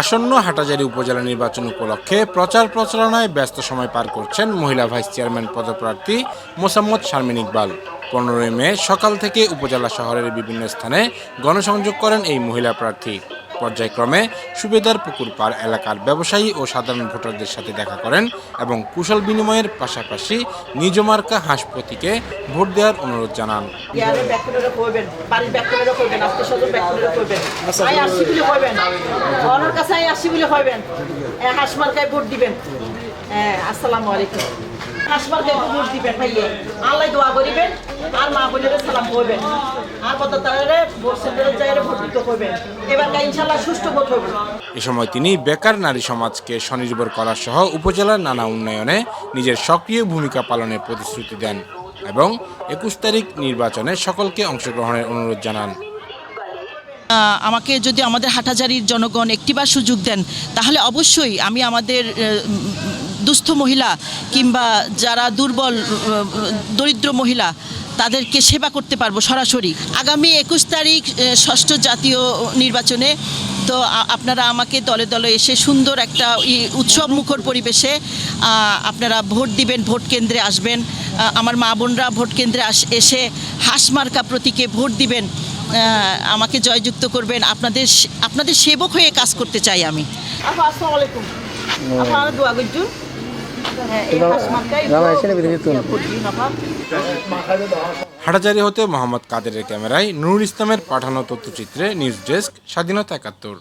আসন্ন হাটাজারি উপজেলা নির্বাচন উপলক্ষে প্রচার প্রচারণায় ব্যস্ত সময় পার করছেন মহিলা ভাইস চেয়ারম্যান পদপ্রার্থী মোসাম্মদ শারমিন ইকবাল। পনেরোই মে সকাল থেকে উপজেলা শহরের বিভিন্ন স্থানে গণসংযোগ করেন এই মহিলা প্রার্থী। পর্যায়ক্রমে সুবেদার পুকুর পাড় এলাকার ব্যবসায়ী ও সাধারণ ভোটারদের সাথে দেখা করেন এবং কুশল বিনিময়ের পাশাপাশি নিজ মার্কা হাঁসপতিকে ভোট দেওয়ার অনুরোধ জানান। ইয়ারে ব্যাকুলেরও কইবেন বাড়ির ব্যাকুলেরও কইবেন আত্মীয় স্বজন ব্যাকুলেরও কইবেন আই আসি বলে কইবেন। ওনার কাছে আই আসি বলে কইবেন। এ হাঁস মার্কায় ভোট দিবেন। হ্যাঁ আসসালামু আলাইকুম। হাঁস মার্কায় ভোট দিবেন ভাইয়ে। আল্লাহ দোয়া করিবেন। আর মা বোনের সালাম হবে এ সময় তিনি বেকার নারী সমাজকে স্বনির্ভর করা সহ উপজেলার নানা উন্নয়নে নিজের সক্রিয় ভূমিকা পালনের প্রতিশ্রুতি দেন এবং একুশ তারিখ নির্বাচনে সকলকে অংশগ্রহণের অনুরোধ জানান। আমাকে যদি আমাদের হাটাজারির জনগণ একটিবার সুযোগ দেন তাহলে অবশ্যই আমি আমাদের দুস্থ মহিলা কিংবা যারা দুর্বল দরিদ্র মহিলা তাদেরকে সেবা করতে পারব সরাসরি। আগামী একুশ তারিখ ষষ্ঠ জাতীয় নির্বাচনে। তো আপনারা আমাকে দলে দলে এসে সুন্দর একটা উৎসব মুখর পরিবেশে আপনারা ভোট দিবেন, ভোট কেন্দ্রে আসবেন। আমার মা বোনরা ভোট কেন্দ্রে এসে হাসমার্কা প্রতীকে ভোট দিবেন। আমাকে জয়যুক্ত করবেন। আপনাদের আপনাদের সেবক হয়ে কাজ করতে চাই আমি। আসসালামু আলাইকুম। দোয়া হাটাজারি হতে মোহাম্মদ কাদেরের ক্যামেরায় নুরুল ইসলামের পাঠানো তথ্যচিত্রে নিউজ ডেস্ক স্বাধীনতা একাত্তর।